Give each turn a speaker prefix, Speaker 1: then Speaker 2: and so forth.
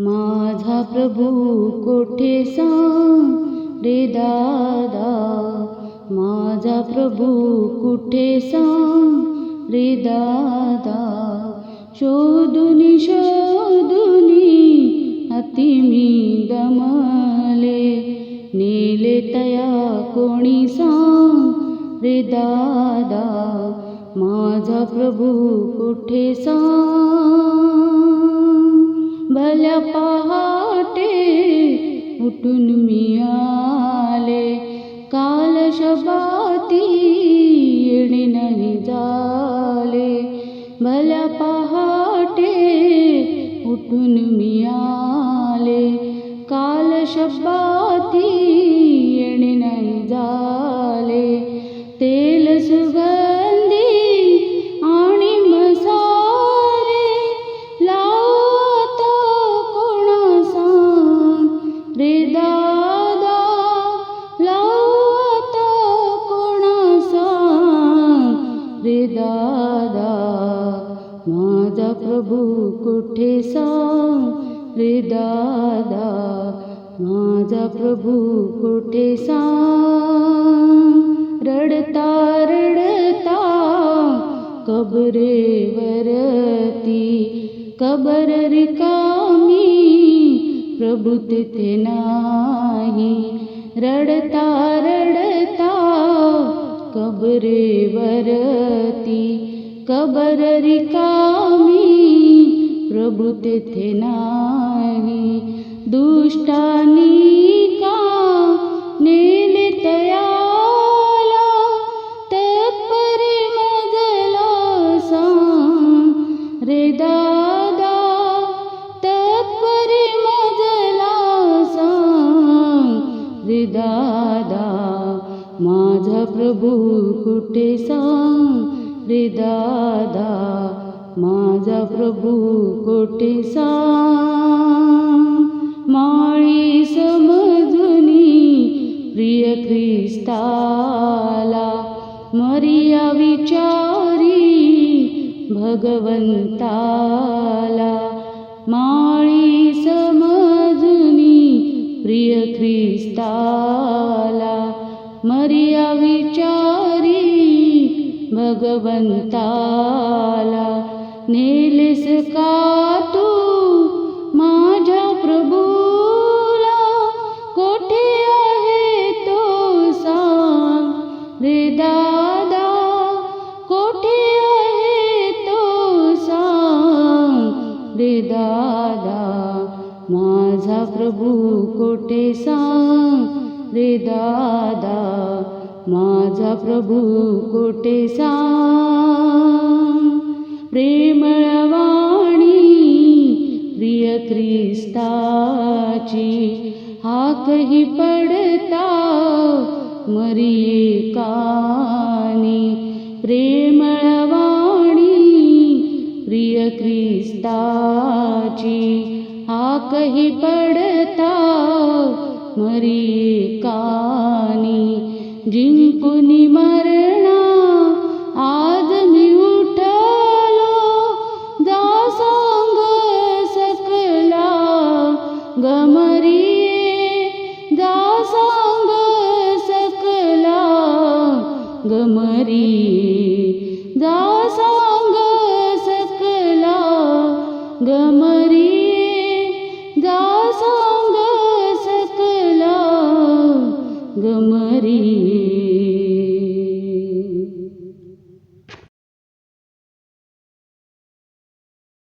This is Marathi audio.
Speaker 1: माझा प्रभू कोठे सा रे दादा? माझा प्रभू कुठे सा रे दादा? शोधुनी शोधुनी अति मी दमले नेले तया कोणी सा रे दादा? माझा प्रभू कुठे सा भल्या पहाटे उठून मी आले. काल शबाती येणे नाही झाले. भल्या पहाटे उठून मी आले. काल शबाती प्रभु कुठे सादा प्रभु कुठे सारता रडता कबरे वरती कबर रिकामी कबरका मी नाही. रडता रडता कबरे वरती कबर रिकामी प्रभू तेथे नाही. दुष्टानी का नेले तयाला तत्परी मजला सांग रे दादा. तत्परी मजला सांग रे दादा. माझा प्रभू कुठे सांग? रे दादा माझा प्रभू कोटेसा सांग माळी समजुनी प्रिय ख्रिस्ताला मरिया विचारी भगवंताला. माळी समजुनी प्रिय ख्रिस्ताला मरिया विचार भगवंताला नेलेस का तू माझ्या प्रभूला? कोठे आहे तो सांग? रे दादा कोठे आहे तो सांग? रे दादा माझा प्रभू कोठे सांग? रे दादा माझा प्रभू कोटेसा प्रेमळवाणी प्रिय ख्रिस्ताची हाकही पडता मरिये कानी. प्रेमळवाणी प्रिय ख्रिस्ताची हाकही पडता मरिये कानी. जिंकुनी मरणा आज मी उठलो जा सांग सकला गमरी जा सांग सकला गमरी जा सांग सकला गमरी सांग सकला गमरिये